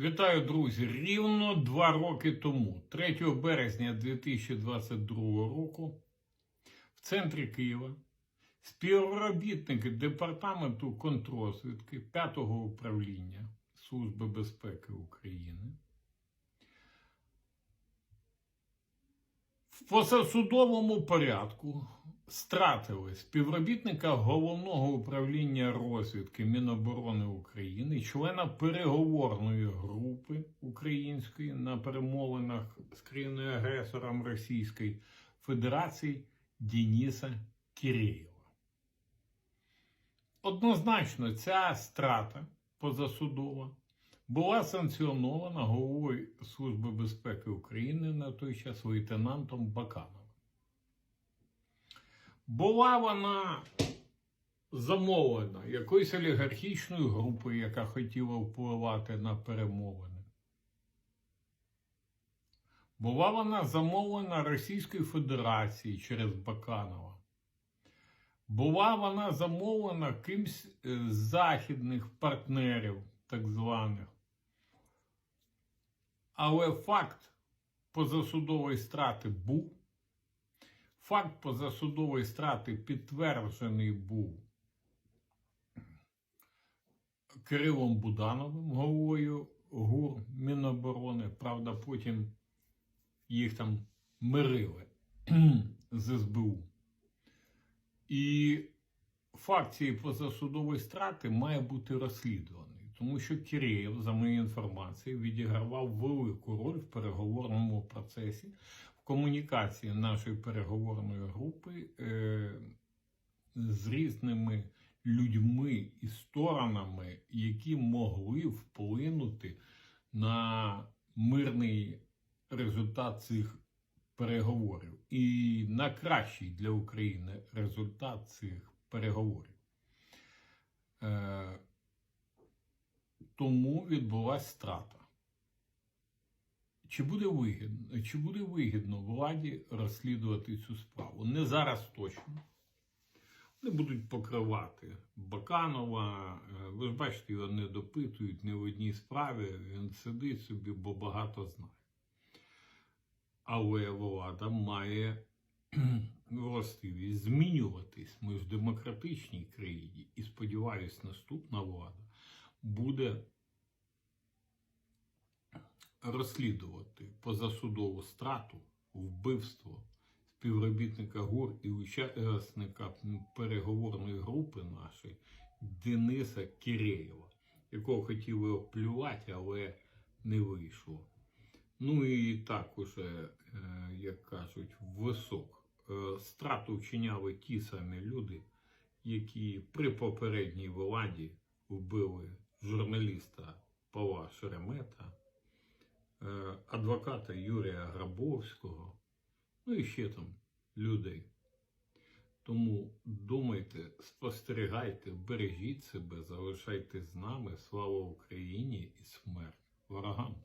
Вітаю, друзі! Рівно два роки тому, 3 березня 2022 року, в центрі Києва співробітники Департаменту контрозвідки 5-го управління Служби безпеки України в позасудовому порядку стратили співробітника головного управління розвідки Міноборони України, члена переговорної групи української на перемовинах з країною агресором Російської Федерації Дениса Киреєва. Однозначно, ця страта позасудова була санкціонована головою Служби безпеки України на той час лейтенантом Бакановим. Була вона замовлена якоюсь олігархічною групою, яка хотіла впливати на перемовини. Була вона замовлена Російською Федерацією через Баканова. Була вона замовлена кимсь е, з західних партнерів, так званих. Але факт позасудової страти був. Факт позасудової страти підтверджений був Кирилом Будановим, головою ГУР Міноборони. Правда, потім їх там мирили з СБУ. І факт цієї позасудової страти має бути розслідуваний, тому що Киреєв, за моєю інформацією, відігравав велику роль в переговорному процесі, комунікації нашої переговорної групи е, з різними людьми і сторонами, які могли вплинути на мирний результат цих переговорів і на кращий для України результат цих переговорів. Е, тому відбулася страта. Чи буде вигідно, чи буде вигідно владі розслідувати цю справу? Не зараз точно. Вони будуть покривати Баканова. Е, Ви ж бачите, його не допитують ні в одній справі. Він сидить собі, бо багато знає. Але влада має властивість змінюватись. Ми ж в демократичній країні, і сподіваюсь, наступна влада буде розслідувати позасудову страту, вбивство співробітника ГУР і учасника переговорної групи нашої Дениса Киреєва, якого хотіли оплювати, але не вийшло. Ну і так уже, е, як кажуть, висок. Е, Страту вчиняли ті самі люди, які при попередній владі вбили журналіста Павла Шеремета, адвоката Юрія Грабовського, ну і ще там людей. Тому думайте, спостерігайте, бережіть себе, залишайтесь з нами. Слава Україні і смерть ворогам!